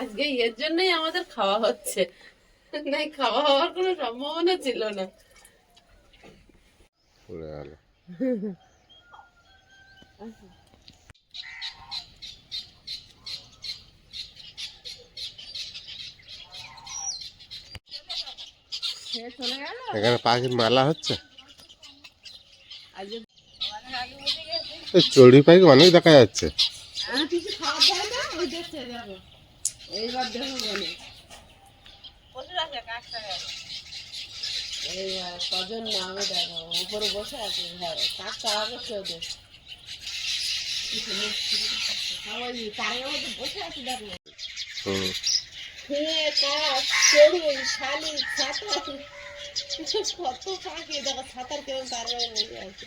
আজকে এর জন্যই আমাদের খাওয়া হচ্ছে। নাই খাওয়া হওয়ার কোনো সম্ভাবনা ছিল না। এখানে পাখির মেলা হচ্ছে। চড়ি পাখি অনেক দেখা যাচ্ছে আর কিছু খাবার দেয় না ওই দেখছে দেখো এইবার দেখো বলে। এইবার কজন নামে দেখো উপরে বসে আছে হ্যাঁ বসে আছে দেখো। খেয়ে শালিক কত পাখি ছাতার আছে।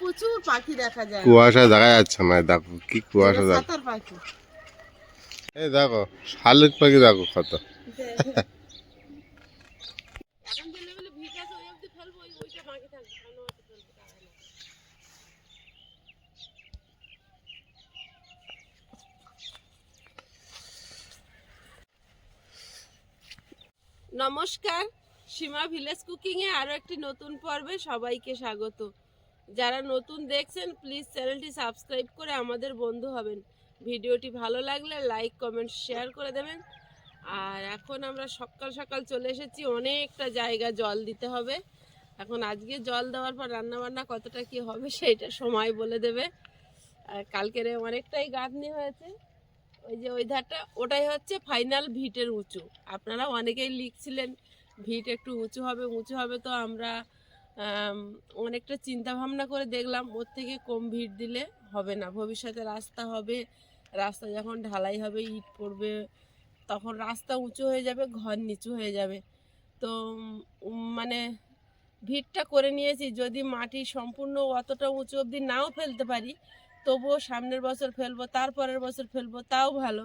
প্রচুর পাখি দেখা যায়। কুয়াশা দেখা যাচ্ছে না দেখো কি কুয়াশা দেখো ছাতার পাখি। এই দেখো, শালিক পাখি দেখো কত। নমস্কার, সীমা ভিলেজ কুকিংয়ে আরও একটি নতুন পর্বে সবাইকে স্বাগত। যারা নতুন দেখছেন প্লিজ চ্যানেলটি সাবস্ক্রাইব করে আমাদের বন্ধু হবেন। ভিডিওটি ভালো লাগলে লাইক, কমেন্ট, শেয়ার করে দেবেন। আর এখন আমরা সকাল সকাল চলে এসেছি, অনেকটা জায়গা জল দিতে হবে। এখন আজকে জল দেওয়ার পর রান্না বান্না কতটা কি হবে সেইটা সময় বলে দেবে। আর কালকের অনেকটাই গাঁথনি হয়েছে। ওই যে ওই ধারটা ওটাই হচ্ছে ফাইনাল ভিটের উঁচু। আপনারা অনেকেই লিখছিলেন, ভিট একটু উঁচু হবে উঁচু হবে তো আমরা অনেকটা চিন্তা ভাবনা করে দেখলাম, ওর থেকে কম ভিড় দিলে হবে না, ভবিষ্যতে রাস্তা হবে রাস্তা যখন ঢালাই হবে, ইট পড়বে, তখন রাস্তা উঁচু হয়ে যাবে, ঘর নিচু হয়ে যাবে। তো মানে ভিড়টা করে নিয়েছি। যদি মাটি সম্পূর্ণ অতটা উঁচু অবধি নাও ফেলতে পারি, তবুও সামনের বছর ফেলব, তারপরের বছর ফেলব, তাও ভালো।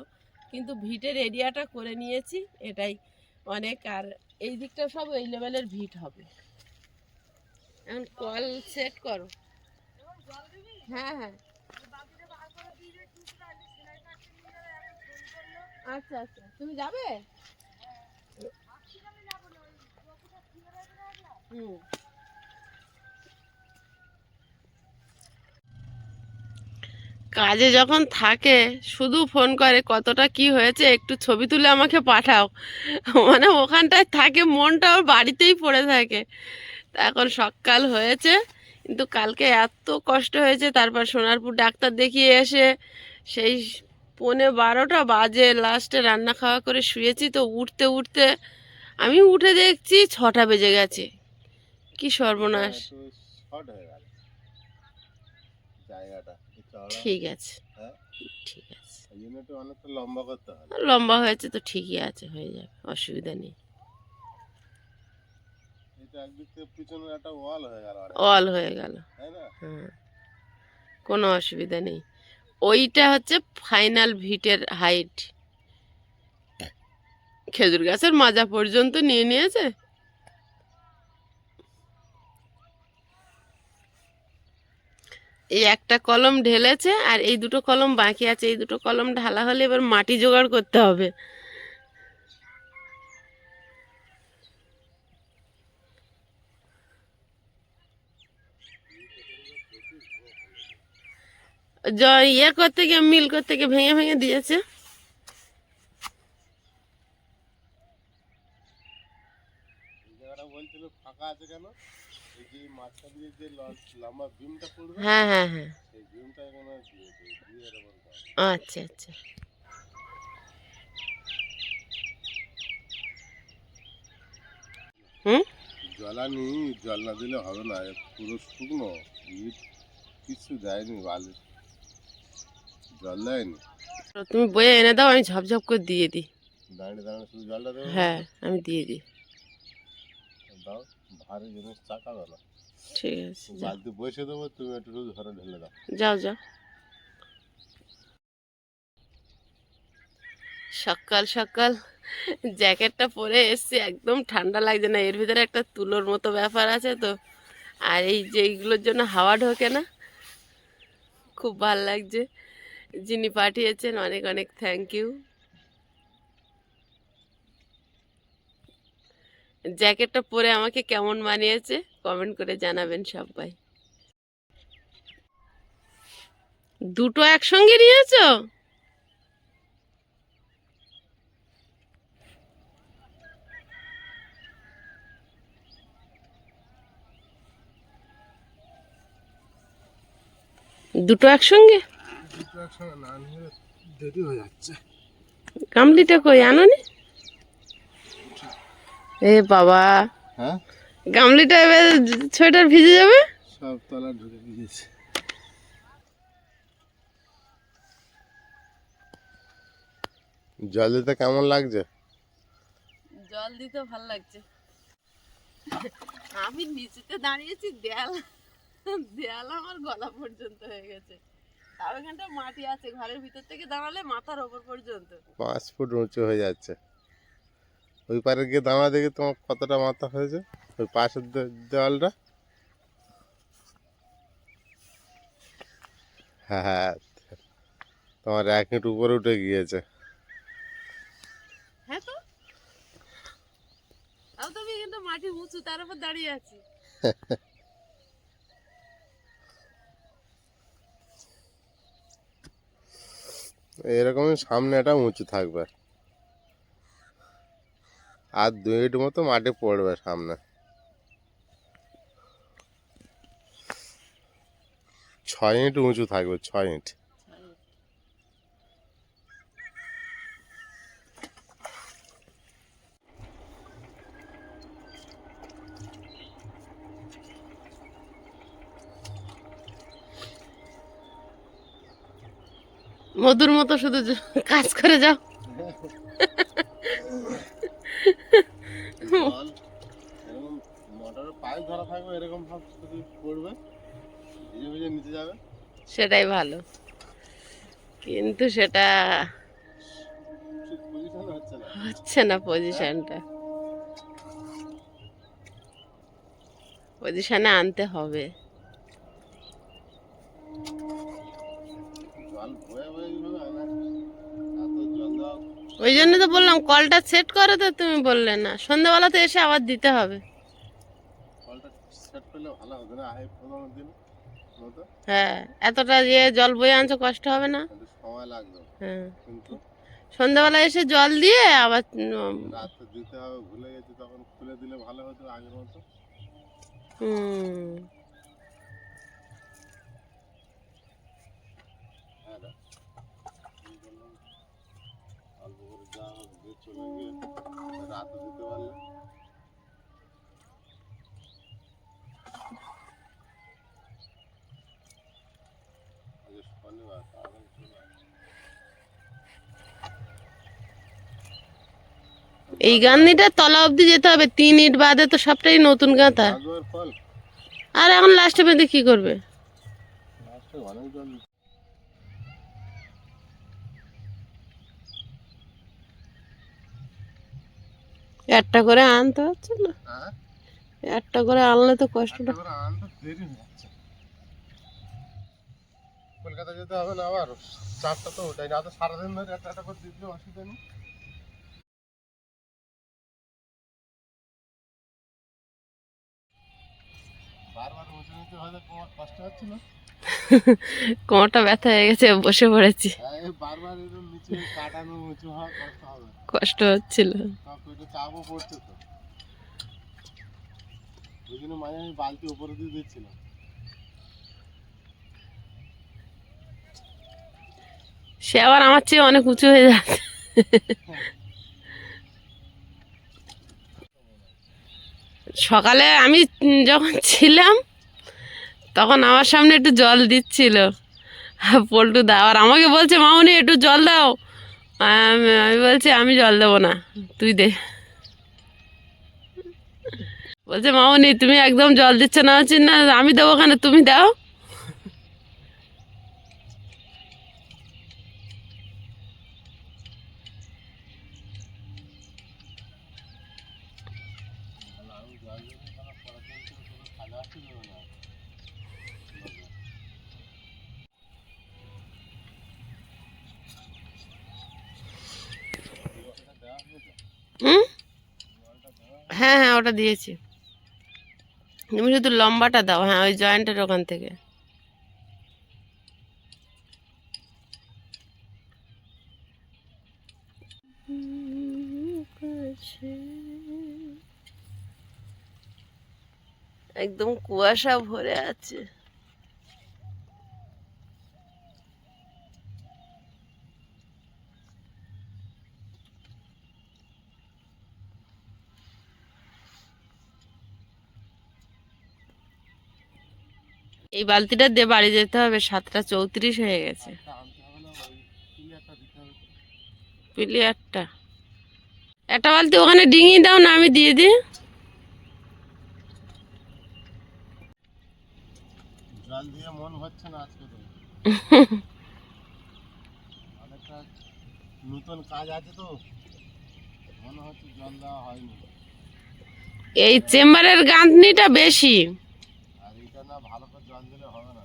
কিন্তু ভিটের এরিয়াটা করে নিয়েছি, এটাই অনেক। আর এই দিকটা সব এই লেভেলের ভিট হবে। এখন কল সেট করো। হ্যাঁ হ্যাঁ। আচ্ছা আচ্ছা। তুমি যাবে? কাজে যখন থাকে, শুধু ফোন করে কতটা কি হয়েছে, একটু ছবি তুলে আমাকে পাঠাও। মানে ওখানটায় থাকে, মনটা ওর বাড়িতেই পড়ে থাকে। এখন সকাল হয়েছে, কিন্তু কালকে এত কষ্ট হয়েছে, তারপর সোনারপুর ডাক্তার দেখিয়ে এসে সেই পৌনে বারোটা বাজে লাস্টে রান্না খাওয়া করে শুয়েছি তো উঠতে উঠতে আমি উঠে দেখছি ছটা বেজে গেছে। কি সর্বনাশ। হয়ে ঠিক আছে। হ্যাঁ? ঠিক আছে। লম্বা করতে হবে লম্বা হয়েছে তো ঠিকই আছে হয়ে যাবে অসুবিধা নেই। অল হয়ে গেল। হ্যাঁ। কোনো অসুবিধা নেই। ওইটা হচ্ছে ফাইনাল ভিটের হাইট খেজুর গাছের মাজা পর্যন্ত নিয়ে নিয়েছে? এই একটা কলম ঢেলেছে আর এই দুটো কলম বাকি আছে, এই দুটো কলম ঢালা হলে এবার মাটি জোগাড় করতে হবে। ইয়ে করতে গিয়ে মিল করতে গিয়ে ভেঙে ভেঙে দিয়েছে। হ্যাঁ হ্যাঁ হ্যাঁ। আচ্ছা আচ্ছা। হুম? জলানি জল না দিলে হবে না পুরো শুকনো ইট কিছু দেয়নি বালি জল দেয়নি তুমি বয়ে এনে দাও আমি ঝপঝপ করে দিয়ে দিই। দাঁড়িয়ে দাঁড়িয়ে শুধু জলটা দেবো হ্যাঁ আমি দিয়ে দিই। দাও ভারী জিনিস চাকাবে না। ঠিক আছে বালতি বসে দেবো তুমি একটু রোজ ঘরে ঢেলে দাও। যাও যাও। সকাল সকাল। জ্যাকেটটা পরে এসছি একদম ঠান্ডা লাগছে না। এর ভিতরে একটা তুলোর মতো ব্যাপার আছে তো। আর এই যে এইগুলোর জন্য হাওয়া ঢোকে না খুব ভালো লাগছে। যিনি পাঠিয়েছেন, অনেক অনেক থ্যাংক ইউ জ্যাকেটটা পরে আমাকে কেমন মানিয়েছে কমেন্ট করে জানাবেন সবাই। দুটো একসঙ্গে নিয়েছো? দুটো একসঙ্গে? দেরি হয়ে যাচ্ছে গামলিটা কই আনোনি? এ বাবা। হ্যাঁ? গামলিটা এবার সোয়েটার ভিজে যাবে? সব তলা ঢুকে গিয়েছে। জল দিতে কেমন লাগছে? জল দিতে ভালো লাগছে। আমি নিচেতে দাঁড়িয়েছি দেয়াল দেয়াল আমার গলা পর্যন্ত হয়ে গেছে। তার ওখানটা মাটি আছে ঘরের ভিতর থেকে দাঁড়ালে মাথার ওপর পর্যন্ত। পাঁচ ফুট উঁচু হয়ে যাচ্ছে। ওই পারে গিয়ে দাঁড়া দেখে তোমার কতটা মাথা হয়েছে। ওই পাশের দেওয়ালটা। হ্যাঁ হ্যাঁ। তোমার এক ইট উপরে উঠে গিয়েছে। হ্যাঁ তো আমি কিন্তু মাটি উঁচু তার উপর দাঁড়িয়ে আছি। এরকমই সামনে একটা উঁচু থাকবে। আর দু ইট মতো মাটি পড়বে সামনে। ছয় ইট উঁচু থাকবে, ছয় ইট। মধুর মতো শুধু কাজ করে যাও। সেটাই ভালো। কিন্তু সেটা হচ্ছে না। পজিশনটা পজিশনে আনতে হবে। ওই জন্য তো বললাম কলটা সেট করো তো তুমি বললে না। সন্ধ্যাবেলাতে এসে আবার দিতে হবে। হ্যাঁ এতটা যে জল বয়ে আনছো কষ্ট হবে না। হ্যাঁ। সন্ধ্যাবেলা এসে জল দিয়ে আবার দিতে হবে ভুলে গেছি তখন খুলে দিলে ভালো হতো আগের মতো হুম হ্যাঁ রে। এই বললাম, অল্প করে যা হোক দিয়ে চলে গিয়ে রাতে দিতে পারলে শনিবার তাহলে এই গান্ধিটার তলা অবধি যেতে হবে তিন ইট বাদে তো সবটাই নতুন গাঁথা। আর এখন লাস্টে বেঁধে কি করবে লাস্টে অনেক জল একটা করে আনতে হচ্ছে না। হ্যাঁ? একটা করে আনলে তো কষ্টটা কলকাতা যেতে হবে না আবার চারটা তো ওটাই। না তো সারাদিন ধরে একটা একটা করে দিতে অসুবিধা নেই। বারবার কোমরটা ব্যথা হয়ে গেছে বসে পড়েছি। কষ্ট হচ্ছিল। বালতি উপরে দিয়ে দিচ্ছিলাম। সে আবার আমার চেয়ে অনেক উঁচু হয়ে যাচ্ছে। সকালে আমি যখন ছিলাম তখন আমার সামনে একটু জল দিচ্ছিল। পল্টু দা, আর আমাকে বলছে, মামনি, একটু জল দাও। আমি বলছি, আমি জল দেবো না, তুই দে। বলছে, মামনি, তুমি একদম জল দিচ্ছ না হচ্ছে না, আমি দেবো কেন? তুমি দাও। হুম? হ্যাঁ হ্যাঁ ওটা দিয়েছি। তুমি শুধু লম্বাটা দাও হ্যাঁ ওই জয়েন্টের ওখান থেকে। একদম কুয়াশা ভরে আছে। এই বালতিটা দিয়ে বাড়ি যেতে হবে সাতটা চৌত্রিশ হয়ে গেছে। প্লেয়ারটা। একটা বালতি ওখানে ডিঙি দাও না আমি দিয়ে দিই। জল দিয়ে মন হচ্ছে না আজকে তো। অনেকটা নতুন কাজ আছে তো মনে হচ্ছে জল দেওয়া হয়নি। এই চেম্বারের গাঁথনিটা বেশি আর এটা না ভালো করে জল দিলে হবে না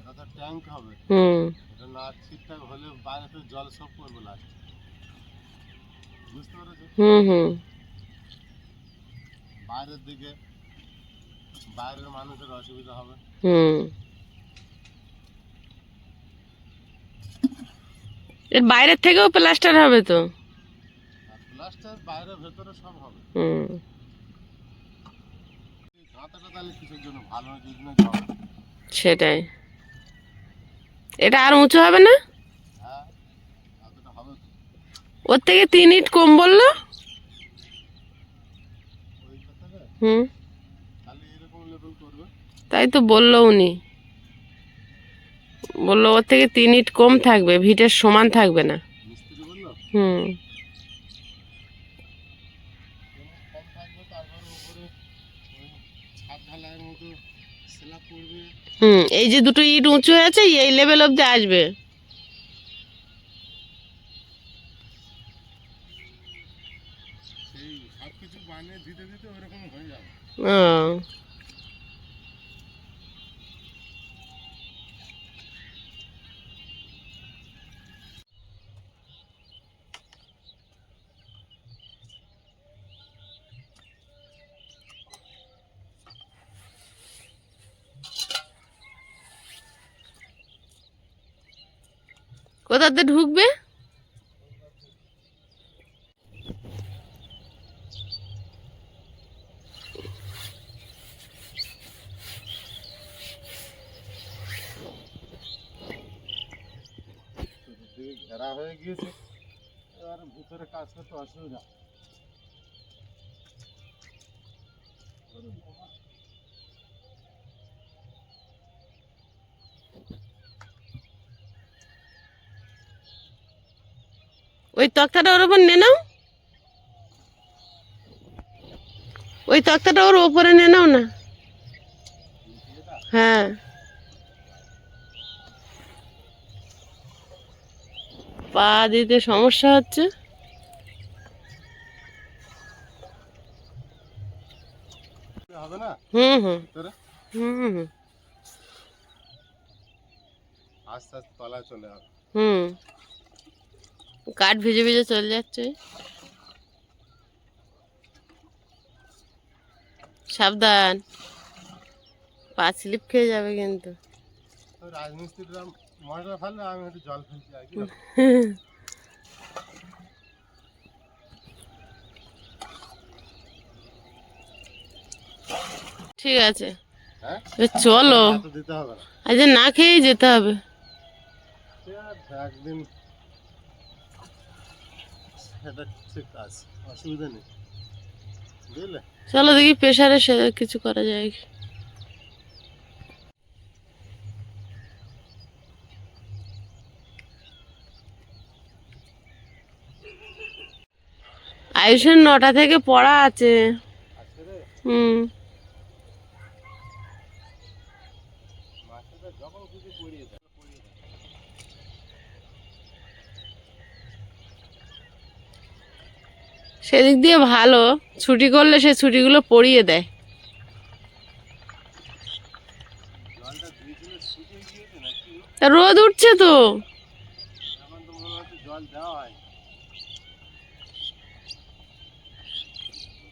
এটা তো ট্যাঙ্ক হবে। হুম। এটা না ঠিকঠাক হলে বাইরে তো জল সব করবে লাস্ট বুঝতে পেরেছ? হুম হুম। বাইরের দিকে বাইরের মানুষের অসুবিধা হবে। হুম। এর বাইরের থেকেও প্লাস্টার হবে তো? প্লাস্টার বাইরে ভেতরে সব হবে। হুম। সেটাই। এটা আর উঁচু হবে না? ওর থেকে তিন ইট কম বলল? তাই তো বলল উনি। বলল ওর থেকে তিন ইট কম থাকবে, ভিটের সমান থাকবে না। হুম। হুম এই যে দুটো ইট উঁচু হয়েছে এই লেভেল অব্দি আসবে সেই সব কিছু বানিয়ে দিতে দিতে ওইরকম হয়ে যাবে ও কোথাতে ঢুকবে চতুর্দিকে ঘেরা হয়ে গিয়েছে এবার ভিতরে কাজ করতে অসুবিধা ওই তক্তাটা ওর উপর নে নাও। ওই তক্তাটা ওর ওপরে নে নাও না। হ্যাঁ। পা দিতে সমস্যা হচ্ছে। হুম হুম। হুম হুম আস্তে আস্তে তলায় চলে হুম। কাঠ ভিজে ভিজে চলে যাচ্ছে। সাবধান। পা স্লিপ খেয়ে যাবে কিন্তু। তো রাজমিস্ত্রিরা মশলা ফেললে আমি একটু জল ফেলছি আর কি ঠিক আছে। হ্যাঁ? চলো। আজ না। খেয়েই যেতে হবে। একদিন সেটা ঠিক আছে অসুবিধা নেই। বুঝলে? চলো দেখি প্রেশারে সে কিছু করা যায়। আয়ুষের নটা থেকে পড়া আছে। হুম মাস্টারটা যখন খুশি পড়িয়ে দেয় পড়িয়ে দেয় সেদিক দিয়ে ভালো, ছুটি করলে সে ছুটিগুলো পড়িয়ে দেয়। রোদ উঠছে তো।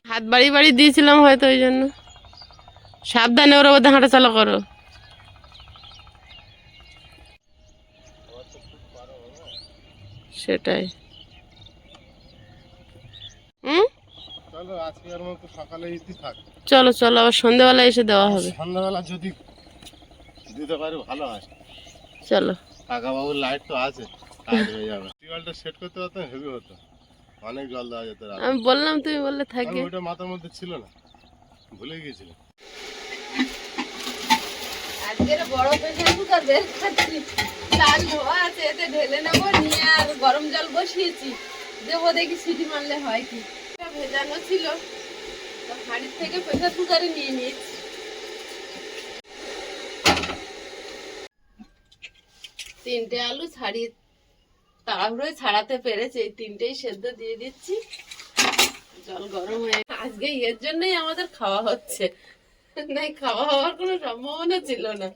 হাত বাড়ি বাড়ি দিয়েছিলাম হয়তো ওই জন্য। সাবধানে ওরা ওদের হাঁটা চলা করো। সেটাই হুম চলো আজকের মতো সকালে ইতি থাক। চলো চলো আবার সন্ধ্যেবেলা এসে দেওয়া হবে। সন্ধ্যাবেলা যদি দিতে পারি ভালো হয়। চলো। কাকা বাবুর লাইট তো আছে কাজ হয়ে যাবে। টিউবওয়েলটা সেট করতে পারতাম হেভি হতো। অনেক জল দেওয়া যেত আমি বললাম তুমি বললে থাকে। ওইটা মাথার মধ্যে ছিল না। ভুলে গিয়েছিলাম আজকের বড় প্রেশার কুকার বের চাল ধোয়া আছে এতে ঢেলে নেব নিয়ে আর গরম জল বসিয়েছি। দেবো দেখি সিটি মারলে হয় কি। ভেজানো ছিল। তো হাঁড়ির থেকে প্রেশার কুকারে নিয়ে নিয়েছি। তিনটে আলু ছাড়িয়ে তাড়াহুড়োয় ছাড়াতে পেরেছে। এই তিনটেই সেদ্ধ দিয়ে দিচ্ছি। জল গরম হয়ে আজকে এর জন্যই আমাদের খাওয়া হচ্ছে। নাই খাওয়া হওয়ার কোনো সম্ভাবনা ছিল না।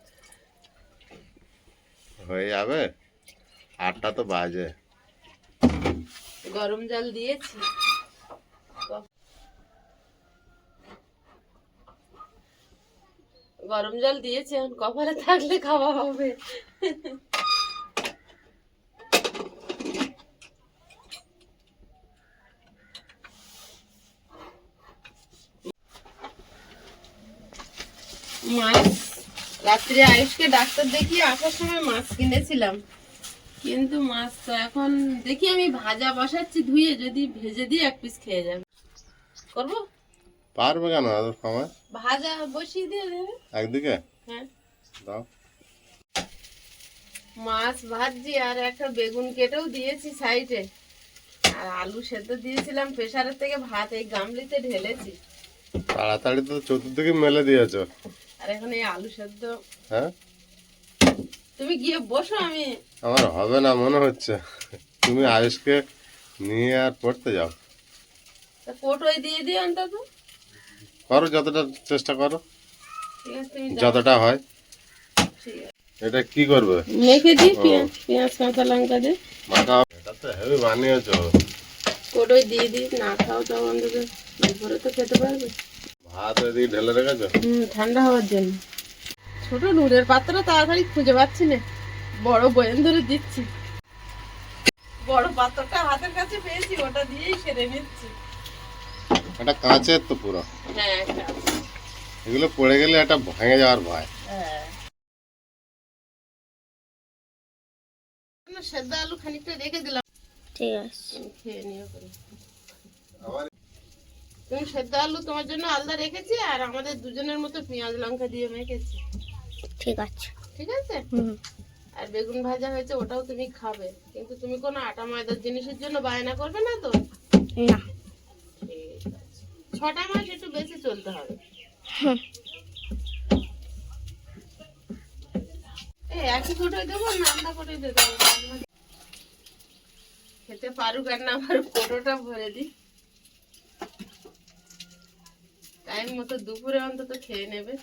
হয়ে যাবে? আটটা তো বাজে। গরম জল দিয়েছি। গরম জল দিয়েছে, এখন কপালে থাকলে খাওয়া হবে। মাছ, রাত্রে আয়ুষকে ডাক্তার দেখিয়ে আসার সময় মাছ কিনেছিলাম। কিন্তু মাছ তো এখন দেখি আমি ভাজা বসাচ্ছি, ধুয়ে যদি ভেজে দিয়ে এক পিস খেয়ে যাবে। করব? পারবে কেন এত সময় ভাজা বসিয়ে দিয়ে দেবে। একদিকে? হ্যাঁ। দাও। মাছ ভাজছি আর একটা বেগুন কেটেও দিয়েছি সাইডে। আর আলু সেদ্ধ দিয়েছিলাম প্রেশারের থেকে ভাত এই গামলিতে ঢেলেছি। তাড়াতাড়ি তো চতুর্দিকে মেলে দিয়েছ। আর এখন এই আলু সেদ্ধ। হ্যাঁ? তুমি গিয়ে বসো আমি আমার হবে না মনে হচ্ছে। তুমি আয়ুষকে নিয়ে আর পড়তে যাও। তা কোটোয় দিয়ে দিও অন্তত। করো যতটা চেষ্টা করো। যতটা হয়। এটা কি করবে? মেখে দিই পেঁয়াজ পেঁয়াজ কাঁচা লঙ্কা দিয়ে মাখা এটা তো হেভি বানিয়েছো। কোটোয় দিয়ে দিই না খাও তো অন্তত দুপুরে তো খেতে পারবে। ভাত এদিকে ঢেলে রেখেছো? হুম ঠান্ডা হওয়ার জন্য। ছোট নুরের পাত্র তাড়াতাড়ি খুঁজে পাচ্ছি না। বড় বয়ান ধরে দিচ্ছি। বড় পাত্রটা হাতের কাছে পেয়েছি ওটা দিয়েই সেরে নিচ্ছি। এটা কাঁচের তো পুরো। হ্যাঁ। এগুলো পড়ে গেলে এটা ভেঙে যাওয়ার ভয়। হ্যাঁ। সেদ্ধ আলু খানিকটা রেখে দিলাম। ঠিক আছে। খেয়ে নিও তুমি সেদ্ধ আলু তোমার জন্য আলাদা রেখেছি আর আমাদের দুজনের মতো পেঁয়াজ লঙ্কা দিয়ে মেখেছি। ঠিক আছে। ঠিক আছে? আর বেগুন ভাজা হয়েছে ওটাও তুমি খাবে। কিন্তু তুমি কোনো আটা ময়দার জিনিসের জন্য বায়না করবে না তো? না। ছটা মাস একটু বেশি চলতে হবে। একই কোটোয় দেবো না আলাদা কোটোয় দেবো? খেতে পারুক আর না পারুক কোটোটা ভরে দিই। টাইম মতো দুপুরে অন্তত খেয়ে নেবে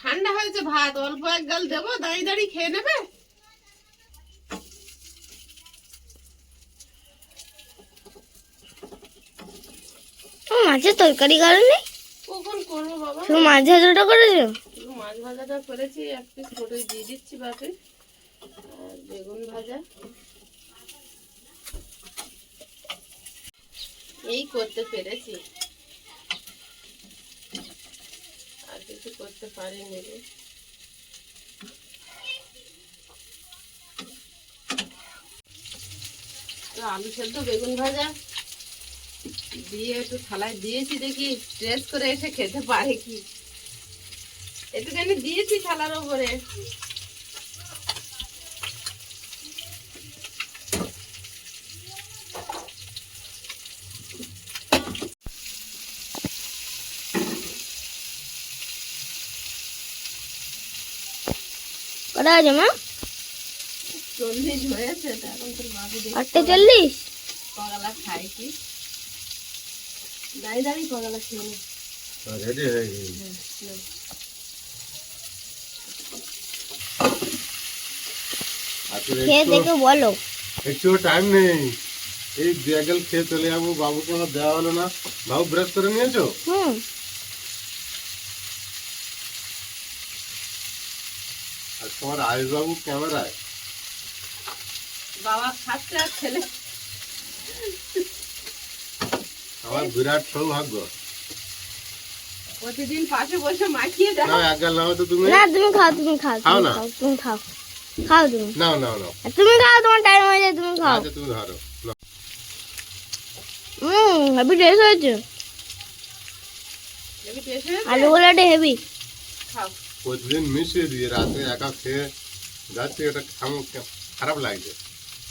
ঠান্ডা হয়েছে ভাত অল্প এক গাল দেবো দাঁড়িয়ে দাঁড়িয়ে খেয়ে নেবে? ও মাছের তরকারি কারণে কখন করব বাবা? শুধু মাছ ভাজাটা করেছ? মাছ ভাজাটা করেছি এক পিস ফটোই দিয়ে দিচ্ছি বাপে আর বেগুন ভাজা। এই করতে পেরেছি। আর কিছু করতে পারিনি তো আলু সেদ্ধ, বেগুন ভাজা। দিয়ে একটু থালায় দিয়েছি দেখি টেস্ট করে এসে খেতে পারে কি। একটুখানি দিয়েছি থালার ওপরে। কটা মা? চল্লিশ হয়েছে তো এখন তোর মাকে দেখি আটটা চল্লিশ? পগালা খাই কি? দাঁড়িয়ে দাঁড়িয়ে পগালা খেয়ে নে। রেডি হয়ে গেছে। আর তোর খেয়ে একটু- দেখে বলো। একটু টাইম নেই। এই ব্যাগেল খেয়ে চলে যাব বাবুকে আমার দেওয়া হলো না। বাবু ব্রাশ করে নিয়েছো? হুম। আর তোমার আয়ুষ বাবু ক্যামেরায় বাবা খাচ্ছে আর ছেলে আমার বিরাট সৌভাগ্য। প্রতিদিন পাশে বসে মাখিয়ে দেয় না এক গাল নাও তো তুমি। না তুমি খাও তুমি খাও খাও না। তুমি খাও। খাও তুমি। নাও নাও নাও। তুমি খাও তোমার টাইম হয়ে যায় তুমি খাও। আচ্ছা তুমি ধরো। হুম হেভি টেস্ট হয়েছে। দেখি টেস্ট হয়েছে? আলু গোলাটা হেভি খাও। প্রতিদিন মিশিয়ে দিয়ে রাতে একা খেয়ে যাচ্ছি এটা খারাপ লাগছে।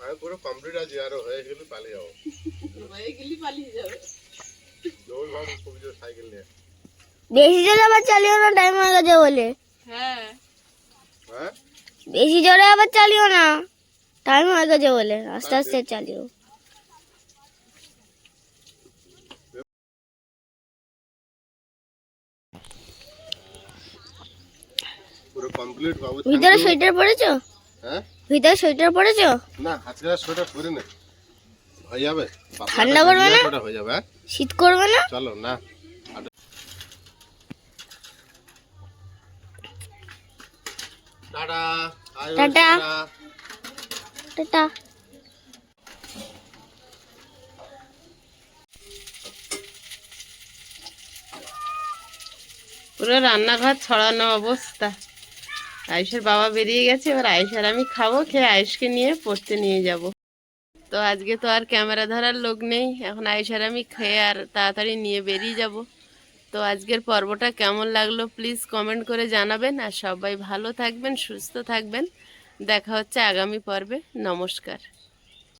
আমি পুরো কমপ্লিট আছি আরও হয়ে গেলে পালিয়ে যাব। হয়ে গেলি পালিয়ে যাবে। দৌড় ভাবো খুব জোর সাইকেল নিয়ে। বেশি জোরে আবার চালিও না টাইম হয়ে গেছে বলে। হ্যাঁ। হ্যাঁ? বেশি জোরে আবার চালিও না টাইম হয়ে গেছে বলে। আস্তে আস্তে চালিও। পুরো কমপ্লিট বাবু ভিতরে। সোয়েটার পরেছো? হ্যাঁ? ভিতরে সোয়েটার পরেছো না আজকে আর সোয়েটার পরে নে হয়ে যাবে ঠান্ডা করবে না? সোয়েটার হয়ে যাবে হ্যাঁ? শীত করবে না চলো না। টাটা। টাটা পুরো রান্নাঘর ছড়ানো অবস্থা আয়ুষের বাবা বেরিয়ে গেছে, এবার আয়ুষ আর আমি খাব, খেয়ে আয়ুষকে নিয়ে পড়তে নিয়ে যাব। তো আজকে তো আর ক্যামেরা ধরার লোক নেই, এখন আয়ুষ আর আমি খেয়ে আর তাড়াতাড়ি নিয়ে বেরিয়ে যাব। তো আজকের পর্বটা কেমন লাগল প্লিজ কমেন্ট করে জানাবেন, আর সবাই ভালো থাকবেন, সুস্থ থাকবেন। দেখা হচ্ছে আগামী পর্বে, নমস্কার।